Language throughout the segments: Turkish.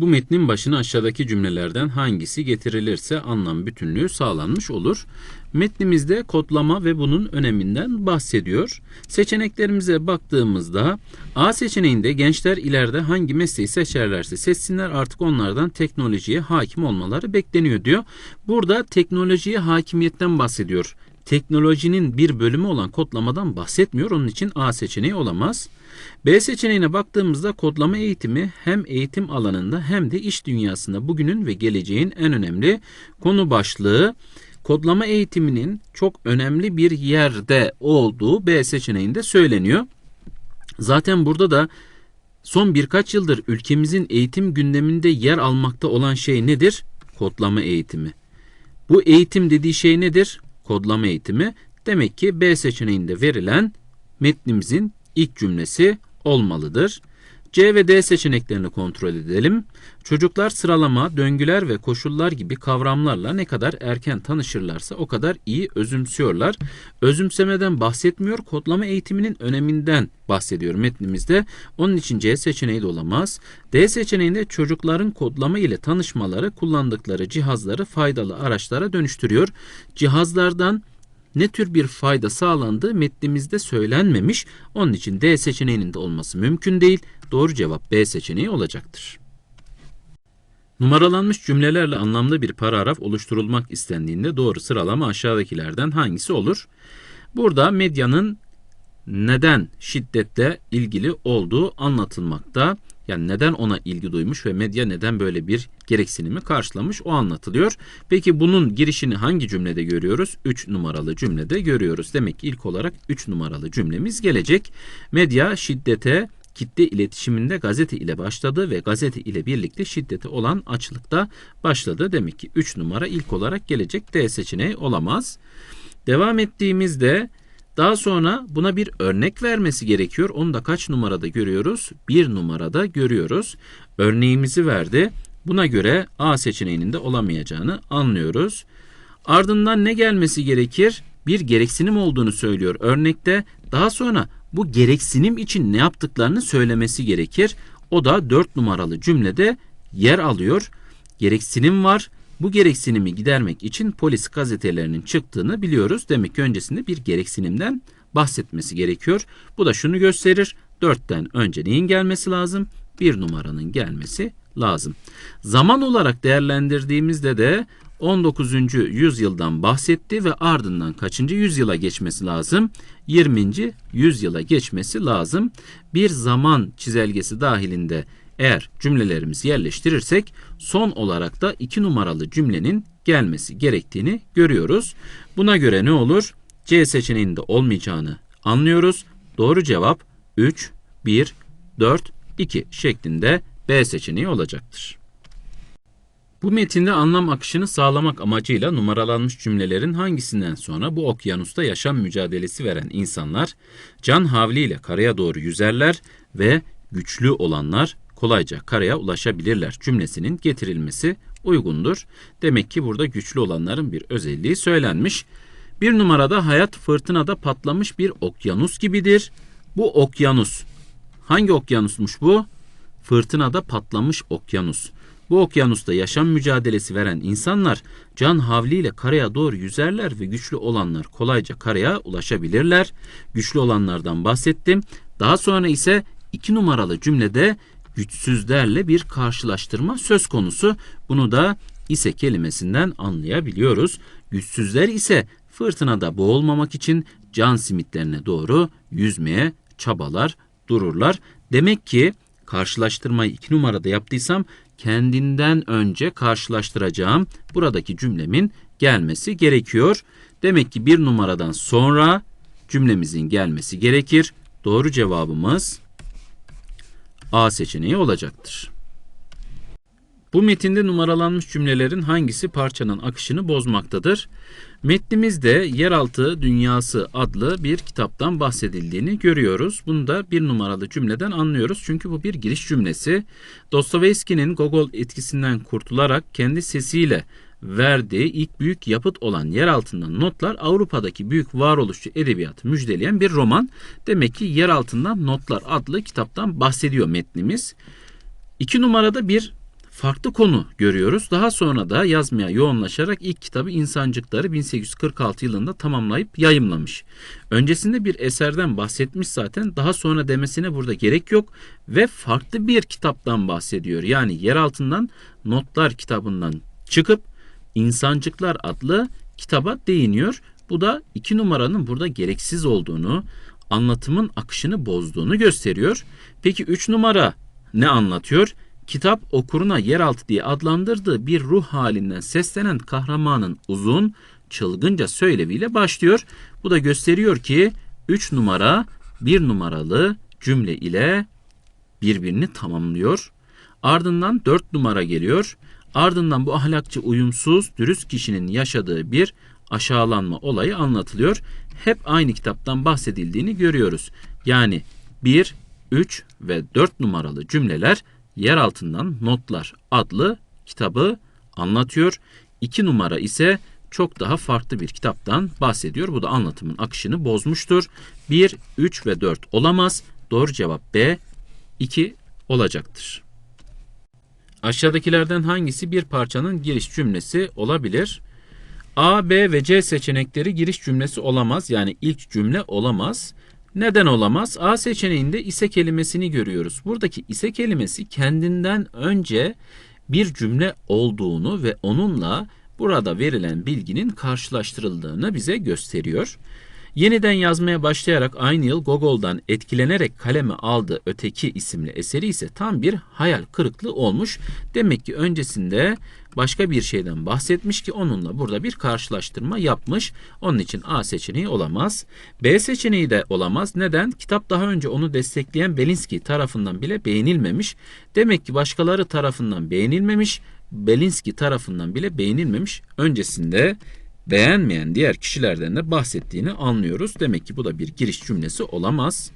Bu metnin başına aşağıdaki cümlelerden hangisi getirilirse anlam bütünlüğü sağlanmış olur. Metnimizde kodlama ve bunun öneminden bahsediyor. Seçeneklerimize baktığımızda A seçeneğinde gençler ileride hangi mesleği seçerlerse seçsinler artık onlardan teknolojiye hakim olmaları bekleniyor diyor. Burada teknolojiye hakimiyetten bahsediyor. Teknolojinin bir bölümü olan kodlamadan bahsetmiyor. Onun için A seçeneği olamaz. B seçeneğine baktığımızda kodlama eğitimi hem eğitim alanında hem de iş dünyasında bugünün ve geleceğin en önemli konu başlığı. Kodlama eğitiminin çok önemli bir yerde olduğu B seçeneğinde söyleniyor. Zaten burada da son birkaç yıldır ülkemizin eğitim gündeminde yer almakta olan şey nedir? Kodlama eğitimi. Bu eğitim dediği şey nedir? Kodlama eğitimi. Demek ki B seçeneğinde verilen metnimizin ilk cümlesi olmalıdır. C ve D seçeneklerini kontrol edelim. Çocuklar sıralama, döngüler ve koşullar gibi kavramlarla ne kadar erken tanışırlarsa o kadar iyi özümsüyorlar. Özümsemeden bahsetmiyor, kodlama eğitiminin öneminden bahsediyor metnimizde. Onun için C seçeneği de olamaz. D seçeneğinde çocukların kodlama ile tanışmaları kullandıkları cihazları faydalı araçlara dönüştürüyor. Cihazlardan ne tür bir fayda sağlandığı metnimizde söylenmemiş. Onun için D seçeneğinin de olması mümkün değil. Doğru cevap B seçeneği olacaktır. Numaralanmış cümlelerle anlamlı bir paragraf oluşturulmak istendiğinde doğru sıralama aşağıdakilerden hangisi olur? Burada medyanın neden şiddetle ilgili olduğu anlatılmakta. Yani neden ona ilgi duymuş ve medya neden böyle bir gereksinimi karşılamış o anlatılıyor. Peki bunun girişini hangi cümlede görüyoruz? 3 numaralı cümlede görüyoruz. Demek ki ilk olarak 3 numaralı cümlemiz gelecek. Medya şiddete kitle iletişiminde gazete ile başladı ve gazete ile birlikte şiddete olan açlıkta başladı. Demek ki 3 numara ilk olarak gelecek D seçeneği olamaz. Devam ettiğimizde daha sonra buna bir örnek vermesi gerekiyor. Onu da kaç numarada görüyoruz? Bir numarada görüyoruz. Örneğimizi verdi. Buna göre A seçeneğinin de olamayacağını anlıyoruz. Ardından ne gelmesi gerekir? Bir gereksinim olduğunu söylüyor örnekte. Daha sonra bu gereksinim için ne yaptıklarını söylemesi gerekir. O da 4 numaralı cümlede yer alıyor. Gereksinim var. Bu gereksinimi gidermek için polis gazetelerinin çıktığını biliyoruz. Demek ki öncesinde bir gereksinimden bahsetmesi gerekiyor. Bu da şunu gösterir. 4'ten önce neyin gelmesi lazım? 1 numaranın gelmesi lazım. Zaman olarak değerlendirdiğimizde de 19. yüzyıldan bahsetti ve ardından kaçıncı yüzyıla geçmesi lazım? 20. yüzyıla geçmesi lazım. Bir zaman çizelgesi dahilinde eğer cümlelerimizi yerleştirirsek son olarak da 2 numaralı cümlenin gelmesi gerektiğini görüyoruz. Buna göre ne olur? C seçeneğinde olmayacağını anlıyoruz. Doğru cevap 3, 1, 4, 2 şeklinde B seçeneği olacaktır. Bu metinde anlam akışını sağlamak amacıyla numaralanmış cümlelerin hangisinden sonra bu okyanusta yaşam mücadelesi veren insanlar can havliyle karaya doğru yüzerler ve güçlü olanlar kolayca karaya ulaşabilirler cümlesinin getirilmesi uygundur. Demek ki burada güçlü olanların bir özelliği söylenmiş. Bir numarada hayat fırtınada patlamış bir okyanus gibidir. Bu okyanus hangi okyanusmuş bu? Fırtınada patlamış okyanus. Bu okyanusta yaşam mücadelesi veren insanlar can havliyle karaya doğru yüzerler ve güçlü olanlar kolayca karaya ulaşabilirler. Güçlü olanlardan bahsettim. Daha sonra ise iki numaralı cümlede güçsüzlerle bir karşılaştırma söz konusu. Bunu da ise kelimesinden anlayabiliyoruz. Güçsüzler ise fırtınada boğulmamak için can simitlerine doğru yüzmeye çabalar, dururlar. Demek ki karşılaştırmayı iki numarada yaptıysam kendinden önce karşılaştıracağım buradaki cümlemin gelmesi gerekiyor. Demek ki bir numaradan sonra cümlemizin gelmesi gerekir. Doğru cevabımız A seçeneği olacaktır. Bu metinde numaralanmış cümlelerin hangisi parçanın akışını bozmaktadır? Metnimizde Yeraltı Dünyası adlı bir kitaptan bahsedildiğini görüyoruz. Bunu da bir numaralı cümleden anlıyoruz. Çünkü bu bir giriş cümlesi. Dostoyevski'nin Gogol etkisinden kurtularak kendi sesiyle verdiği ilk büyük yapıt olan yer altından notlar Avrupa'daki büyük varoluşçu edebiyatı müjdeleyen bir roman. Demek ki yer altından notlar adlı kitaptan bahsediyor metnimiz. İki numarada bir farklı konu görüyoruz. Daha sonra da yazmaya yoğunlaşarak ilk kitabı İnsancıkları 1846 yılında tamamlayıp yayımlamış. Öncesinde bir eserden bahsetmiş zaten. Daha sonra demesine burada gerek yok ve farklı bir kitaptan bahsediyor. Yani yer altından notlar kitabından çıkıp İnsancıklar adlı kitaba değiniyor. Bu da iki numaranın burada gereksiz olduğunu, anlatımın akışını bozduğunu gösteriyor. Peki üç numara ne anlatıyor? Kitap okuruna yeraltı diye adlandırdığı bir ruh halinden seslenen kahramanın uzun, çılgınca söyleviyle başlıyor. Bu da gösteriyor ki 3 numara 1 numaralı cümle ile birbirini tamamlıyor. Ardından 4 numara geliyor. Ardından bu ahlakçı uyumsuz, dürüst kişinin yaşadığı bir aşağılanma olayı anlatılıyor. Hep aynı kitaptan bahsedildiğini görüyoruz. Yani 1, 3 ve 4 numaralı cümleler yer altından notlar adlı kitabı anlatıyor. 2 numara ise çok daha farklı bir kitaptan bahsediyor. Bu da anlatımın akışını bozmuştur. 1, 3 ve 4 olamaz. Doğru cevap B 2 olacaktır. Aşağıdakilerden hangisi bir parçanın giriş cümlesi olabilir? A, B ve C seçenekleri giriş cümlesi olamaz. Yani ilk cümle olamaz. Neden olamaz? A seçeneğinde ise kelimesini görüyoruz. Buradaki ise kelimesi kendinden önce bir cümle olduğunu ve onunla burada verilen bilginin karşılaştırıldığını bize gösteriyor. Yeniden yazmaya başlayarak aynı yıl Gogol'dan etkilenerek kaleme aldığı Öteki isimli eseri ise tam bir hayal kırıklığı olmuş. Demek ki öncesinde başka bir şeyden bahsetmiş ki onunla burada bir karşılaştırma yapmış. Onun için A seçeneği olamaz. B seçeneği de olamaz. Neden? Kitap daha önce onu destekleyen Belinsky tarafından bile beğenilmemiş. Demek ki başkaları tarafından beğenilmemiş. Belinsky tarafından bile beğenilmemiş. Öncesinde beğenmeyen diğer kişilerden de bahsettiğini anlıyoruz. Demek ki bu da bir giriş cümlesi olamaz.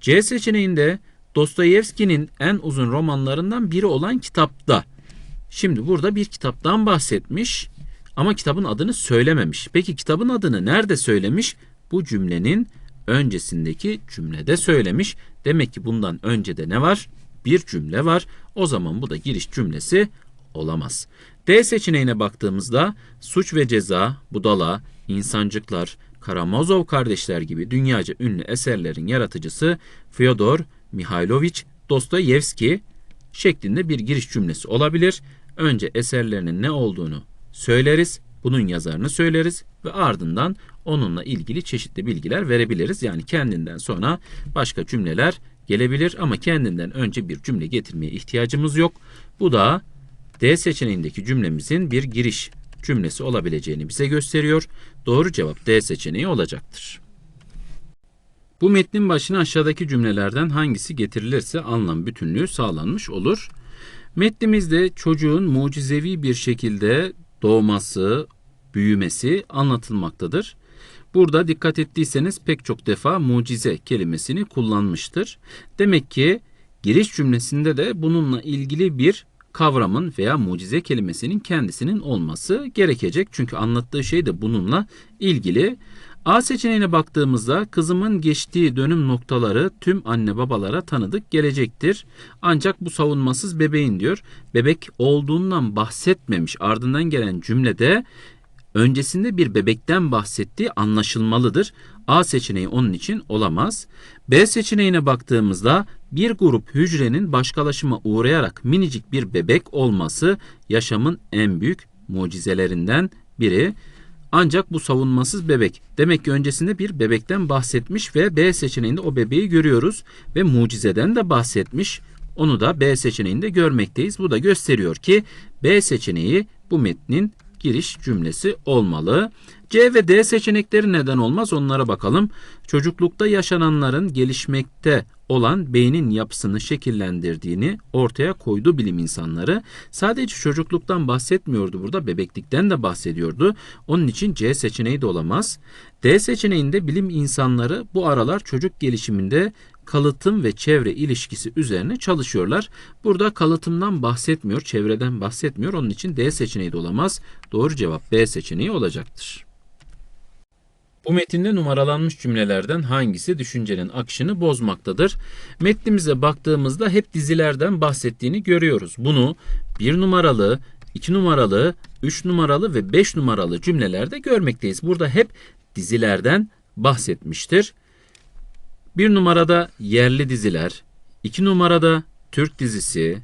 C seçeneğinde Dostoyevski'nin en uzun romanlarından biri olan kitapta. Şimdi burada bir kitaptan bahsetmiş ama kitabın adını söylememiş. Peki kitabın adını nerede söylemiş? Bu cümlenin öncesindeki cümlede söylemiş. Demek ki bundan önce de ne var? Bir cümle var. O zaman bu da giriş cümlesi olamaz. D seçeneğine baktığımızda suç ve ceza, budala, insancıklar, Karamazov kardeşler gibi dünyaca ünlü eserlerin yaratıcısı Fyodor Mihailovich Dostoyevski şeklinde bir giriş cümlesi olabilir. Önce eserlerinin ne olduğunu söyleriz, bunun yazarını söyleriz ve ardından onunla ilgili çeşitli bilgiler verebiliriz. Yani kendinden sonra başka cümleler gelebilir ama kendinden önce bir cümle getirmeye ihtiyacımız yok. Bu da D seçeneğindeki cümlemizin bir giriş cümlesi olabileceğini bize gösteriyor. Doğru cevap D seçeneği olacaktır. Bu metnin başına aşağıdaki cümlelerden hangisi getirilirse anlam bütünlüğü sağlanmış olur. Metnimizde çocuğun mucizevi bir şekilde doğması, büyümesi anlatılmaktadır. Burada dikkat ettiyseniz pek çok defa mucize kelimesini kullanmıştır. Demek ki giriş cümlesinde de bununla ilgili bir kavramın veya mucize kelimesinin kendisinin olması gerekecek. Çünkü anlattığı şey de bununla ilgili. A seçeneğine baktığımızda kızımın geçtiği dönüm noktaları tüm anne babalara tanıdık gelecektir. Ancak bu savunmasız bebeğin diyor. Bebek olduğundan bahsetmemiş. Ardından gelen cümlede öncesinde bir bebekten bahsettiği anlaşılmalıdır. A seçeneği onun için olamaz. B seçeneğine baktığımızda bir grup hücrenin başkalaşıma uğrayarak minicik bir bebek olması yaşamın en büyük mucizelerinden biri. Ancak bu savunmasız bebek. Demek ki öncesinde bir bebekten bahsetmiş ve B seçeneğinde o bebeği görüyoruz ve mucizeden de bahsetmiş. Onu da B seçeneğinde görmekteyiz. Bu da gösteriyor ki B seçeneği bu metnin giriş cümlesi olmalı. C ve D seçenekleri neden olmaz onlara bakalım. Çocuklukta yaşananların gelişmekte olan beynin yapısını şekillendirdiğini ortaya koydu bilim insanları. Sadece çocukluktan bahsetmiyordu burada, bebeklikten de bahsediyordu. Onun için C seçeneği de olamaz. D seçeneğinde bilim insanları bu aralar çocuk gelişiminde kalıtım ve çevre ilişkisi üzerine çalışıyorlar. Burada kalıtımdan bahsetmiyor, çevreden bahsetmiyor. Onun için D seçeneği de olamaz. Doğru cevap B seçeneği olacaktır. Bu metinde numaralanmış cümlelerden hangisi düşüncenin akışını bozmaktadır? Metnimize baktığımızda hep dizilerden bahsettiğini görüyoruz. Bunu bir numaralı, 2 numaralı, 3 numaralı ve 5 numaralı cümlelerde görmekteyiz. Burada hep dizilerden bahsetmiştir. Bir numarada yerli diziler, 2 numarada Türk dizisi,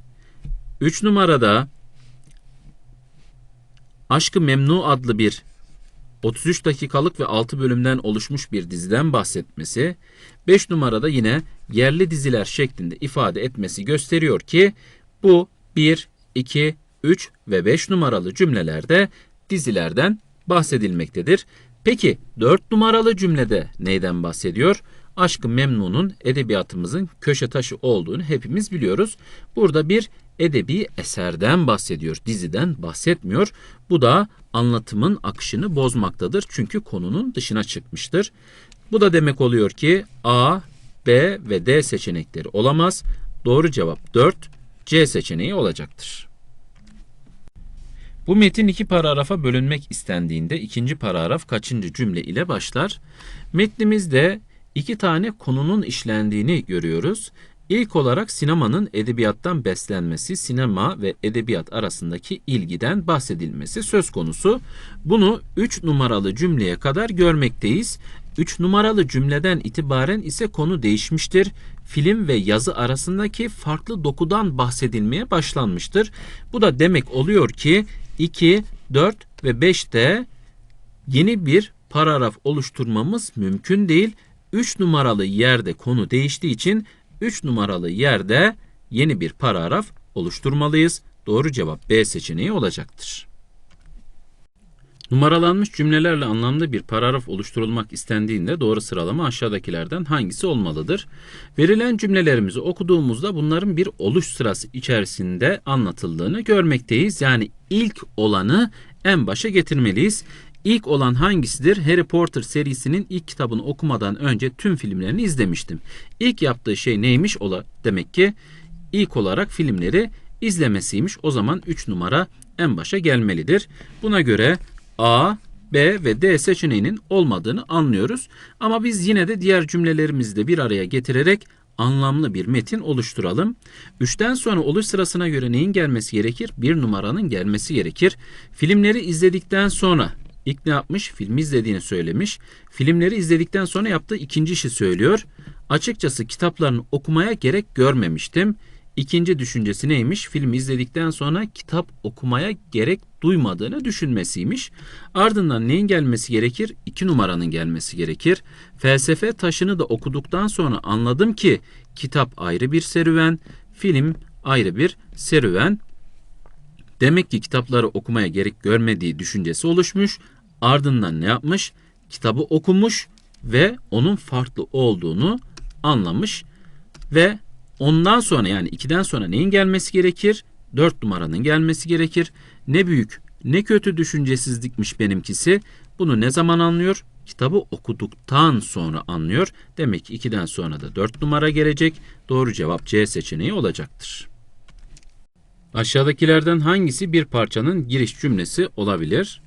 3 numarada Aşkı Memnu adlı bir 33 dakikalık ve 6 bölümden oluşmuş bir diziden bahsetmesi, 5 numarada yine yerli diziler şeklinde ifade etmesi gösteriyor ki bu 1, 2, 3 ve 5 numaralı cümlelerde dizilerden bahsedilmektedir. Peki 4 numaralı cümlede neyden bahsediyor? Aşkı Memnun'un edebiyatımızın köşe taşı olduğunu hepimiz biliyoruz. Burada bir edebi eserden bahsediyor, diziden bahsetmiyor. Bu da anlatımın akışını bozmaktadır çünkü konunun dışına çıkmıştır. Bu da demek oluyor ki A, B ve D seçenekleri olamaz. Doğru cevap 4, C seçeneği olacaktır. Bu metin iki paragrafa bölünmek istendiğinde ikinci paragraf kaçıncı cümle ile başlar? Metnimizde iki tane konunun işlendiğini görüyoruz. İlk olarak sinemanın edebiyattan beslenmesi, sinema ve edebiyat arasındaki ilgiden bahsedilmesi söz konusu. Bunu 3 numaralı cümleye kadar görmekteyiz. 3 numaralı cümleden itibaren ise konu değişmiştir. Film ve yazı arasındaki farklı dokudan bahsedilmeye başlanmıştır. Bu da demek oluyor ki 2, 4 ve 5'te yeni bir paragraf oluşturmamız mümkün değil. 3 numaralı yerde konu değiştiği için 3 numaralı yerde yeni bir paragraf oluşturmalıyız. Doğru cevap B seçeneği olacaktır. Numaralanmış cümlelerle anlamlı bir paragraf oluşturulmak istendiğinde doğru sıralama aşağıdakilerden hangisi olmalıdır? Verilen cümlelerimizi okuduğumuzda bunların bir oluş sırası içerisinde anlatıldığını görmekteyiz. Yani ilk olanı en başa getirmeliyiz. İlk olan hangisidir? Harry Potter serisinin ilk kitabını okumadan önce tüm filmlerini izlemiştim. İlk yaptığı şey neymiş? Ola demek ki ilk olarak filmleri izlemesiymiş. O zaman 3 numara en başa gelmelidir. Buna göre A, B ve D seçeneğinin olmadığını anlıyoruz. Ama biz yine de diğer cümlelerimizi de bir araya getirerek anlamlı bir metin oluşturalım. Üçten sonra oluş sırasına göre neyin gelmesi gerekir? Bir numaranın gelmesi gerekir. Filmleri izledikten sonra ilk ne yapmış? Filmi izlediğini söylemiş. Filmleri izledikten sonra yaptığı ikinci işi söylüyor. Açıkçası kitaplarını okumaya gerek görmemiştim. İkinci düşüncesi neymiş? Filmi izledikten sonra kitap okumaya gerek duymadığını düşünmesiymiş. Ardından neyin gelmesi gerekir? İki numaranın gelmesi gerekir. Felsefe taşını da okuduktan sonra anladım ki kitap ayrı bir serüven, film ayrı bir serüven. Demek ki kitapları okumaya gerek görmediği düşüncesi oluşmuş. Ardından ne yapmış? Kitabı okumuş ve onun farklı olduğunu anlamış ve ondan sonra yani 2'den sonra neyin gelmesi gerekir? 4 numaranın gelmesi gerekir. Ne büyük ne kötü düşüncesizlikmiş benimkisi. Bunu ne zaman anlıyor? Kitabı okuduktan sonra anlıyor. Demek ki 2'den sonra da 4 numara gelecek. Doğru cevap C seçeneği olacaktır. Aşağıdakilerden hangisi bir parçanın giriş cümlesi olabilir?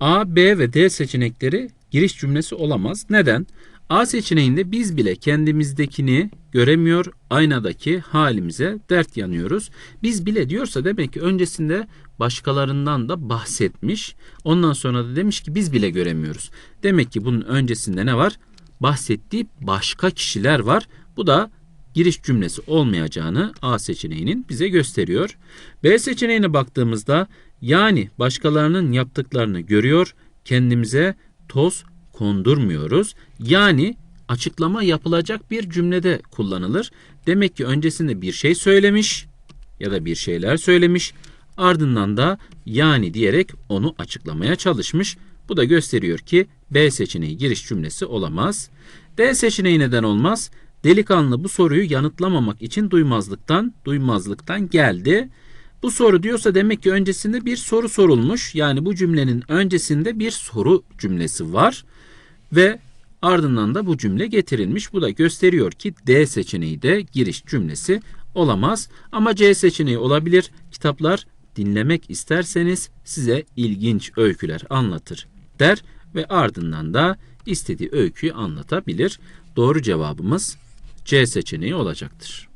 A, B ve D seçenekleri giriş cümlesi olamaz. Neden? A seçeneğinde biz bile kendimizdekini göremiyor, aynadaki halimize dert yanıyoruz. Biz bile diyorsa demek ki öncesinde başkalarından da bahsetmiş. Ondan sonra da demiş ki biz bile göremiyoruz. Demek ki bunun öncesinde ne var? Bahsettiği başka kişiler var. Bu da giriş cümlesi olmayacağını A seçeneğinin bize gösteriyor. B seçeneğine baktığımızda yani başkalarının yaptıklarını görüyor, kendimize toz kondurmuyoruz. Yani açıklama yapılacak bir cümlede kullanılır. Demek ki öncesinde bir şey söylemiş ya da bir şeyler söylemiş. Ardından da yani diyerek onu açıklamaya çalışmış. Bu da gösteriyor ki B seçeneği giriş cümlesi olamaz. D seçeneği neden olmaz? Delikanlı bu soruyu yanıtlamamak için duymazlıktan, duymazlıktan geldi. Bu soru diyorsa demek ki öncesinde bir soru sorulmuş. Yani bu cümlenin öncesinde bir soru cümlesi var ve ardından da bu cümle getirilmiş. Bu da gösteriyor ki D seçeneği de giriş cümlesi olamaz ama C seçeneği olabilir. Kitaplar dinlemek isterseniz size ilginç öyküler anlatır der ve ardından da istediği öyküyü anlatabilir. Doğru cevabımız C seçeneği olacaktır.